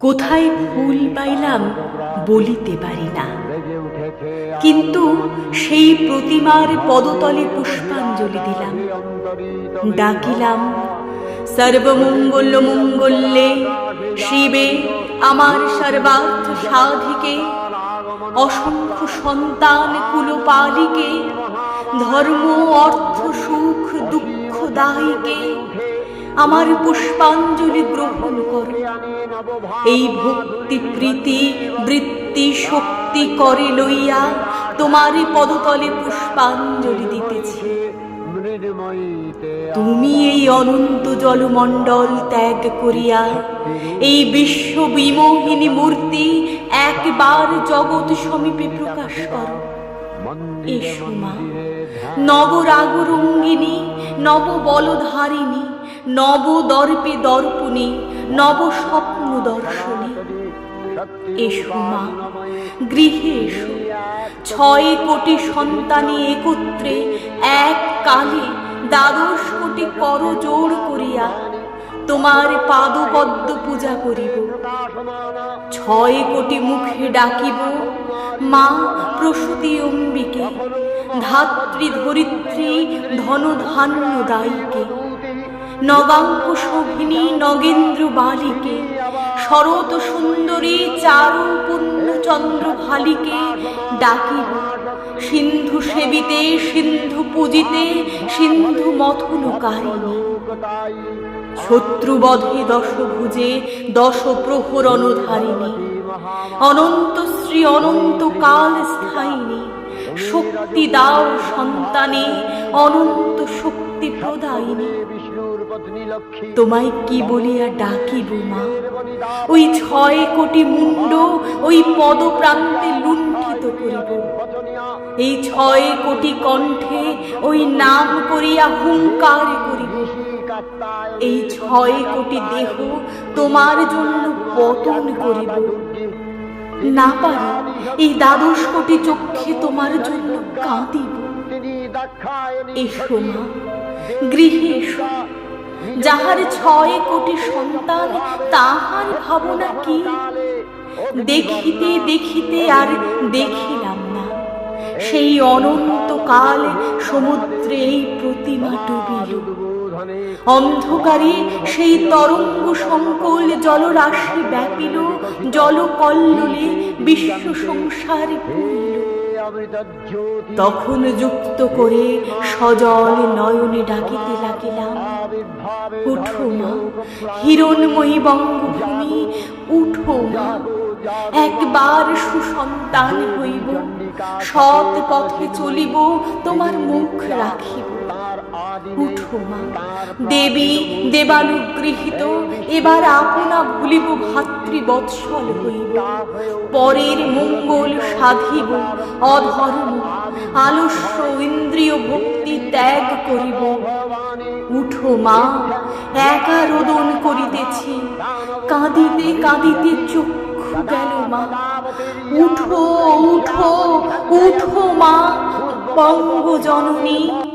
কোথায় ফুল পাইলাম বলিতে পারি না। কিন্তু সেই প্রতিমার পদতলে পুষ্পাঞ্জলি দিলাম। ডাকিলাম সর্বমঙ্গল মঙ্গলে শিবে, আমার সর্বার্থ সাধিকে, অসংখ্য সন্তান কুলপালিকে, ধর্ম, অর্থ, সুখ, দুঃখ, দায়ীকে আমার পুষ্পাঞ্জলি গ্রহণ করো। এই ভক্তি প্রীতি, বৃত্তি শক্তি করে লইয়া তোমারই পদতলে পুষ্পাঞ্জলি দিতেছি। তুমি এই অনন্ত জলমণ্ডল ত্যাগ করিয়া এই বিশ্ব বিমোহিনী মূর্তি একবার জগৎ সমীপে প্রকাশ করো। এসো মা। নব বলধারিণী নব দর্পে দর্পণী নব স্বপ্ন দর্শনী। এসো মা, গৃহে এসো। ছয় কোটি সন্তানে একত্রে, এক কালে দ্বাদশ কোটি কর জোড় করিয়া তোমার পাদপদ্ম পূজা করিব। ছয় কোটি মুখে ডাকিব মা প্রসূতি অম্বিকে, ধাত্রী ধরিত্রী ধন ধান্য দায়ীকে। নগাঙ্ক শোভিনী নগেন্দ্র বালিকে, শরৎ সুন্দরী চারু পুণ্যচন্দ্র ভালিকে ডাকিব সিন্ধু সেবিতে, সিন্ধু পূজিতে, সিন্ধু মথনকারিণী। শত্রুবধে দশভুজে দশ প্রহর অনুধারিণী। অনন্ত শ্রী অনন্ত কাল স্থায়িনী। শক্তি দাও সন্তানে, অনন্ত শক্তি প্রদায়িনী। তোমায় কি বলিয়া ডাকিব মা? ওই ছয় কোটি মুন্ড ওই পদপ্রান্তে লুণ্ঠিত করিব। এই ছয় কোটি কণ্ঠে ওই নাম করিয়া হুঙ্কার করিব। এই ছয় কোটি দেহ তোমার জন্য পতন করিব। না পারি এই দ্বাদশ কোটি চক্ষে তোমার জন্য কাঁদিব। এসো মা গৃহে এসো। যাহার ছয় কোটি সন্তান, তাহার ভাবনা কি? দেখিতে দেখিতে আর দেখিলাম না। সেই অনন্তকাল সমুদ্রে এই প্রতিমা ডুবিল। অন্ধকারে সেই তরঙ্গ সংকুল জলরাশি ব্যাপিল, জলকল্লোলে বিশ্ব সংসার পুরিল। তখন যুক্ত করে সজল নয়নে ডাকিতে লাগিলাম, উঠো মা, হিরণময়ী বঙ্গভূমি, উঠো মা। একবার সুসন্তান হইব, সৎ পথে চলিব, তোমার মুখ রাখিব উঠো মা। দেবী দেবানুগৃহীত, এবার আপনা ভুলিব ভাতৃবৎসল হইব। পরের মঙ্গল সাধিব, অধর্ম, আলস্য ইন্দ্রিয় ভক্তি ত্যাগ করিব। উঠো মা, একা রোদন করিতেছি। কাঁদিতে কাঁদিতে চক্ষু গেল মা। উঠো উঠো উঠো মা বঙ্গ জননী